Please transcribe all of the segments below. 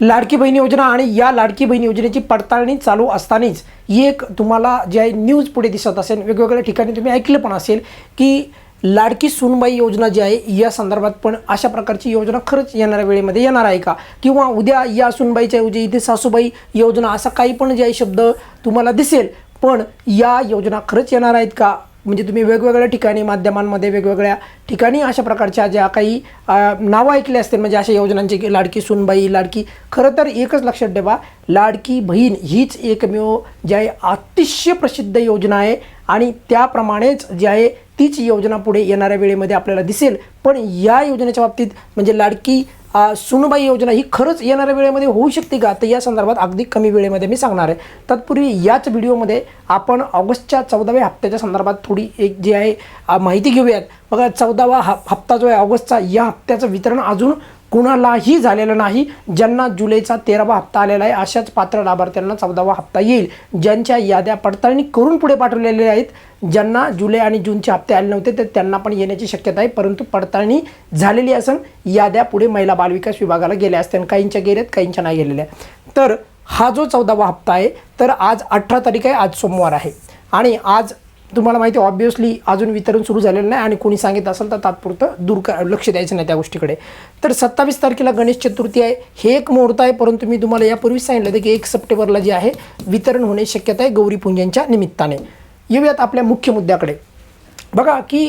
लाडकी बहीण योजना आणि या लाडकी बहीण योजनेची पडताळणी चालू असतानाच एक तुम्हाला जे आहे न्यूज पुढे दिसत असेल वेगवेगळ्या ठिकाणी तुम्ही ऐकलं पण असेल की लाडकी सुनबाई योजना जी आहे या संदर्भात पण अशा प्रकारची योजना खरंच येणाऱ्या वेळेमध्ये येणार आहे का? किंवा उद्या या सुनबाईच्या ऐवजी इथे सासूबाई योजना असा काही पण जे आहे शब्द तुम्हाला दिसेल पण या योजना खरंच येणार आहेत का? म्हणजे तुम्ही वेगवेगळ्या ठिकाणी माध्यमांमध्ये वेगवेगळ्या ठिकाणी अशा प्रकारच्या ज्या काही नावं ऐकली असतील म्हणजे अशा योजनांची की लाडकी सुनबाई लाडकी खरं तर एकच लक्षात ठेवा लाडकी बहीण हीच एकमेव जी आहे अतिशय प्रसिद्ध योजना आहे आणि त्याप्रमाणेच जी आहे तीच योजना पुढे येणाऱ्या वेळेमध्ये आपल्याला दिसेल. पण या योजनेच्या बाबतीत म्हणजे लाडकी सुनबाई योजना ही खरंच येणाऱ्या वेळेमध्ये होऊ शकते का? तर या संदर्भात अगदी कमी वेळेमध्ये मी सांगणार आहे. तत्पूर्वी याच व्हिडिओमध्ये आपण ऑगस्टच्या चौदाव्या हप्त्याच्या संदर्भात थोडी एक जी आहे माहिती घेऊयात. बघा चौदावा हप्ता जो आहे ऑगस्टचा या हप्त्याचं वितरण अजून कुणालाही झालेलं नाही ज्यांना जुलैचा तेरावा हप्ता आलेला आहे अशाच पात्र लाभार्थ्यांना चौदावा हप्ता येईल. ज्यांच्या याद्या पडताळणी करून पुढे पाठवलेल्या आहेत ज्यांना जुलै आणि जूनचे हप्ते आले नव्हते तर त्यांना पण येण्याची शक्यता आहे परंतु पडताळणी झालेली असून याद्या पुढे महिला बालविकास विभागाला गेल्या असत्या काहींच्या गेल्यात काहींच्या नाही गेलेल्या तर हा जो चौदावा हप्ता आहे तर आज अठरा तारीख आहे आज सोमवार आहे. आणि आज तुम्हाला माहिती आहे ऑब्वियसली अजून वितरण सुरू झालेलं नाही आणि कोणी सांगित असेल तर तात्पुरतं दूर का लक्ष द्यायचं नाही त्या गोष्टीकडे. तर सत्तावीस तारखेला गणेश चतुर्थी आहे हे एक मुहूर्त आहे परंतु मी तुम्हाला यापूर्वीच सांगितलं होतं की एक सप्टेंबरला जे आहे वितरण होण्याची शक्यता आहे गौरी पूजनच्या निमित्ताने. येऊयात आपल्या मुख्य मुद्द्याकडे. बघा की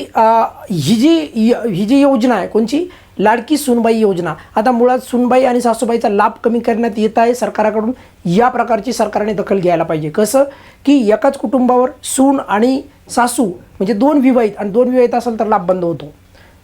ही जी य- ही जी योजना आहे कोणची? लाडकी सुनबाई योजना. आता मुळात सुनबाई आणि सासूबाईचा लाभ कमी करण्यात येत आहे. सरकाराकडून या प्रकारची सरकारने दखल घ्यायला पाहिजे. कसं? की एकाच कुटुंबावर सून आणि सासू म्हणजे दोन विवाहित आणि दोन विवाहित असेल तर लाभ बंद होतो.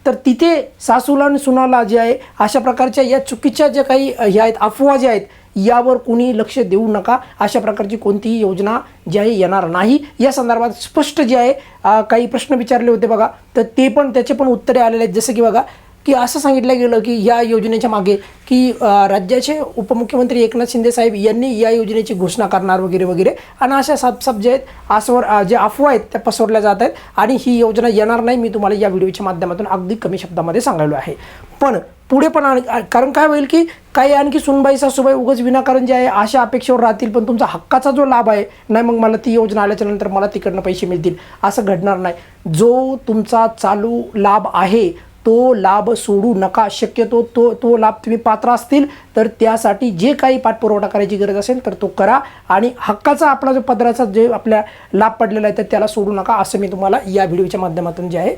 तर तिथे सासूला आणि सुनाला जे आहे अशा प्रकारच्या या चुकीच्या ज्या काही हे ह्या आहेत अफवा ज्या आहेत यावर कुणी लक्ष देऊ नका. अशा प्रकारची कोणतीही योजना जी आहे येणार नाही. या संदर्भात स्पष्ट जे आहे काही प्रश्न विचारले होते बघा. तर ते पण त्याचे पण उत्तरे आलेले आहेत. जसं की बघा की असं सांगितलं गेलं की या योजनेच्या मागे की राज्याचे उपमुख्यमंत्री एकनाथ शिंदे साहेब यांनी या योजनेची घोषणा करणार वगैरे वगैरे. आणि अशा सापसाप जे आहेत आसवर जे अफवा आहेत त्या पसरल्या जात आहेत. आणि ही योजना येणार नाही मी तुम्हाला या व्हिडिओच्या माध्यमातून अगदी कमी शब्दामध्ये सांगायलो आहे. पण पुढे पण आण कारण काय होईल की काही आणखी सुनबाई सासूबाई उगाच विनाकारण जे आहे अशा अपेक्षेवर राहतील पण तुमचा हक्काचा जो लाभ आहे नाही मग मला ती योजना आल्याच्यानंतर मला तिकडनं पैसे मिळतील असं घडणार नाही. जो तुमचा चालू लाभ आहे तो लाभ सोडू नका. शक्यतो तो तो लाभ तुम्ही पात्र असतील तर त्यासाठी जे काही पाठपुरवठा करायची गरज असेल तर तो करा. आणि हक्काचा आपला जो पदराचा जे आपल्या लाभ पडलेला आहे तर त्याला सोडू नका असं मी तुम्हाला या व्हिडिओच्या माध्यमातून जे आहे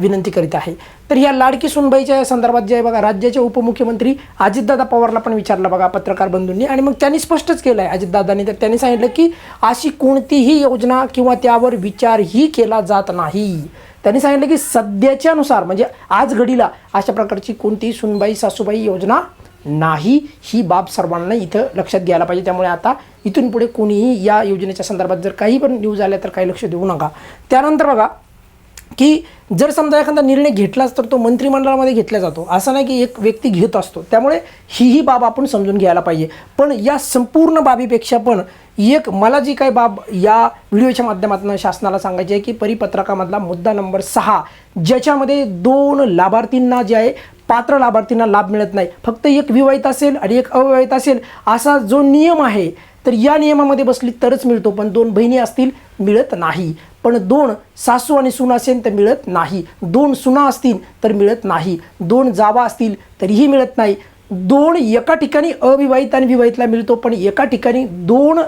विनंती करीत आहे. तर या लाडकी सुनबाईच्या संदर्भात जे आहे बघा राज्याचे उपमुख्यमंत्री अजितदादा पवारला पण विचारलं बघा पत्रकार बंधूंनी. आणि मग त्यांनी स्पष्टच केलं आहे अजितदादांनी तर त्यांनी सांगितलं की अशी कोणतीही योजना किंवा त्यावर विचारही केला जात नाही. त्यांनी सांगितलं की सध्याच्यानुसार म्हणजे आज घडीला अशा प्रकारची कोणतीही सुनबाई सासूबाई योजना नाही ही बाब सर्वांना इथं लक्षात घ्यायला पाहिजे. त्यामुळे आता इथून पुढे कोणीही या योजनेच्या संदर्भात जर काही पण न्यूज आल्या तर काही लक्ष देऊ नका. त्यानंतर बघा की जर समजा एखादा निर्णय घेतलाच तर तो मंत्रिमंडळामध्ये घेतला जातो. असं नाही की एक व्यक्ती घेत असतो. त्यामुळे ही ही बाब आपण समजून घ्यायला पाहिजे. पण या संपूर्ण बाबीपेक्षा पण एक मला जी काही बाब या व्हिडिओच्या माध्यमातून शासनाला सांगायची आहे की परिपत्रकामधला मुद्दा नंबर सहा ज्याच्यामध्ये दोन लाभार्थींना जे आहे पात्र लाभार्थींना लाभ मिळत नाही. फक्त एक विवाहित असेल आणि एक अविवाहित असेल असा जो नियम आहे तर या नियमामध्ये बसली तरच मिळतो पण दोन बहिणी असतील मिळत नाही. पण दोन सासू आणि सुना असेल तर मिळत नाही. दोन सुना असतील तर मिळत नाही. दोन जावा असतील तरीही मिळत नाही. दोन एका ठिकाणी अविवाहित आणि विवाहितला मिळतो पण एका ठिकाणी दोन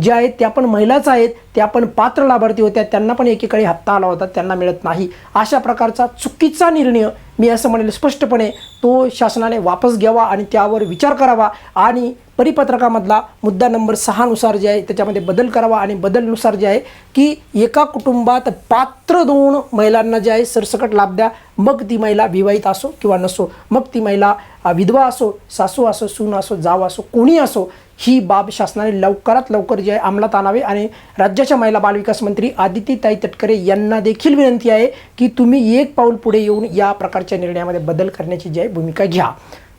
ज्या आहेत त्या पण महिलाच आहेत त्या पण पात्र लाभार्थी होत्या त्यांना पण एकीकडे हप्ता आला होता त्यांना मिळत नाही. अशा प्रकारचा चुकीचा निर्णय मी असं म्हणेल स्पष्टपणे तो शासनाने वापस घ्यावा आणि त्यावर विचार करावा आणि परिपत्रकामधला मुद्दा नंबर सहानुसार जे आहे त्याच्यामध्ये बदल करावा आणि बदलनुसार जे आहे की एका कुटुंबात पात्र दोन महिलांना जे आहे सरसकट लाभ द्या. मग ती महिला विवाहित असो किंवा नसो. मग ती महिला विधवा असो सासू असो सून असो जाव असो कोणी असो ही बाब शासनाने लवकरात लवकर जे आहे अंमलात आणावे आणि राज्याच्या महिला बालविकास मंत्री आदितीताई तटकरे यांना देखील विनंती आहे की तुम्ही एक पाऊल पुढे येऊन या प्रकारच्या निर्णयामध्ये बदल करण्याची जी आहे भूमिका घ्या.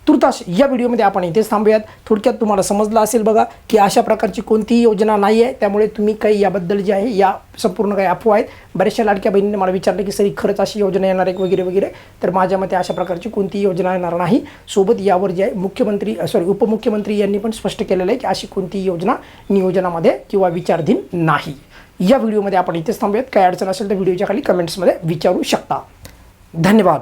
तुर्तास या व्हिडिओमध्ये आपण इथेच थांबूयात. थोडक्यात तुम्हाला समजलं असेल बघा की अशा प्रकारची कोणतीही योजना नाही आहे. त्यामुळे तुम्ही काही याबद्दल जे आहे या संपूर्ण काही अफवा आहेत. बऱ्याचशा लाडक्या बहिणीने मला विचारलं की सरी खरंच अशी योजना येणार आहे वगैरे वगैरे? तर माझ्या मते अशा प्रकारची कोणतीही योजना येणार नाही. सोबत यावर जे आहे मुख्यमंत्री सॉरी उपमुख्यमंत्री यांनी पण स्पष्ट केलेलं आहे की अशी कोणतीही योजना नियोजनामध्ये किंवा विचारधीन नाही. या व्हिडिओमध्ये आपण इथेच थांबूयात. काय अडचण असेल तर व्हिडिओच्या खाली कमेंट्समध्ये विचारू शकता. धन्यवाद.